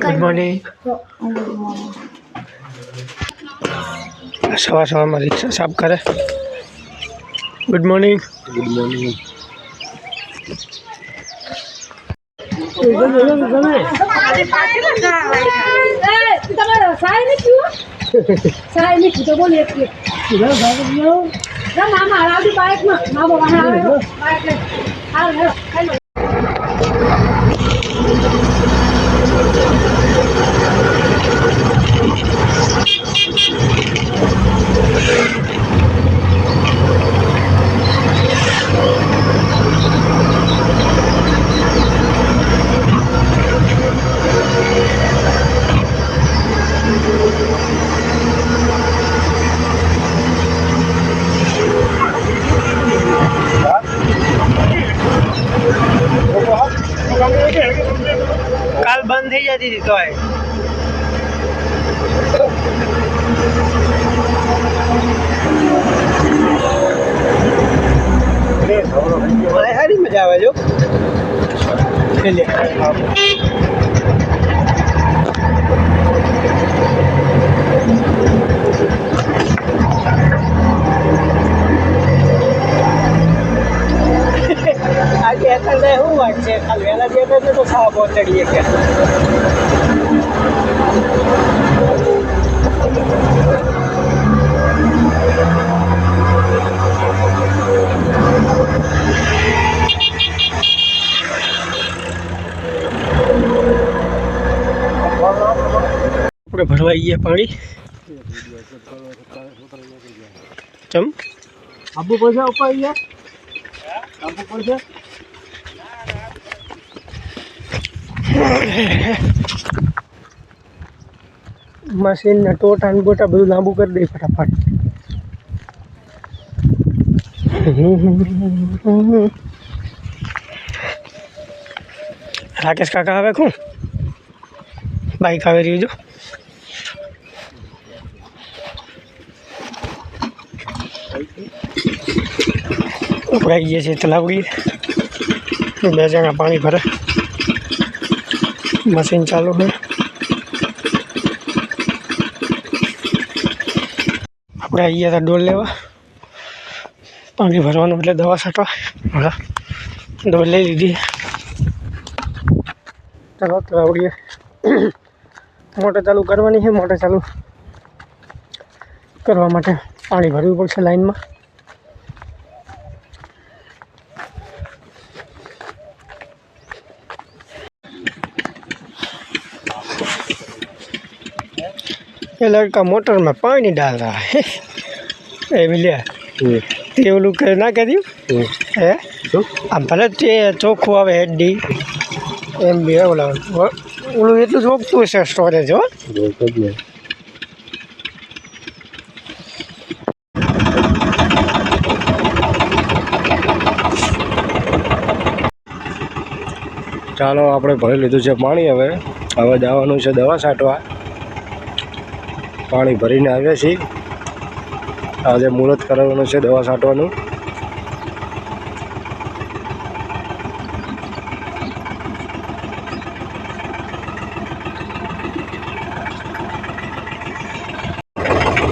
good morning સવાર સવારમાં રિક્ષા સાફ કરે ગુડ મોર્નિંગ ગુડ મોર્નિંગ સાહેબ 开了开了开了 થઈ જતી હતી તોય મજા આવે જો लागे कलव्याला जे पैसे तो साफ भरवाइए पानी चम अबू पैसा उपाइए अबू पैसा मशीन ने टोट आन बोटा बढ़ लाबू कर दे फटाफट राकेश काका आवे कौन बाइक आवे रही जो ये से तलाव गई मैं जगह पानी भरा मशीन चालू है अबरा ये था डोल लेवा पांगे भरवानो એટલે દવા છાટો હા ડોલે લીધી તોકાવડિયે મોટો ચાલુ કરવાની છે મોટો ચાલુ કરવા માટે પાણી ભરવું પડશે લાઈનમાં ये लड़का मोटर में पानी डाल रहा તે ઓલું કે ના કર્યું હે આમ ભલે તે ચોખ્ખું આવે હેડી એમ બી ઓલા ઓલું એટલું ચોખ્ખું છે સ્ટોરેજ હો ચાલો આપણે ભરી લીધું છે પાણી હવે હવે જવાનું છે દવા છાંટવા પાણી ભરીને આવ્યા છીએ આજે મુહૂર્ત કરાવવાનું છે દવા છાંટવાનું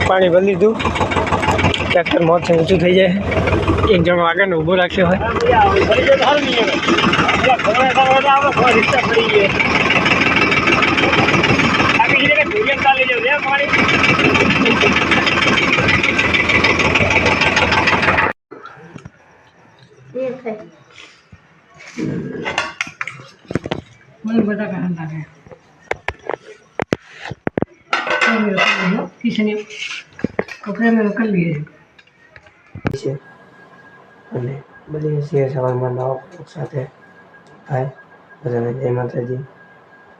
પાણી ભરી લીધું ટ્રેક્ટર મોત ઊંચું થઈ જાય એક જણ આગળ ઊભો રાખ્યો હોય રિક્ષા बेटा कहाँ लगा किसी ने कपड़े में कर लिए બધી સવારમાં નવા સાથે થાય બધાને જય માતાજી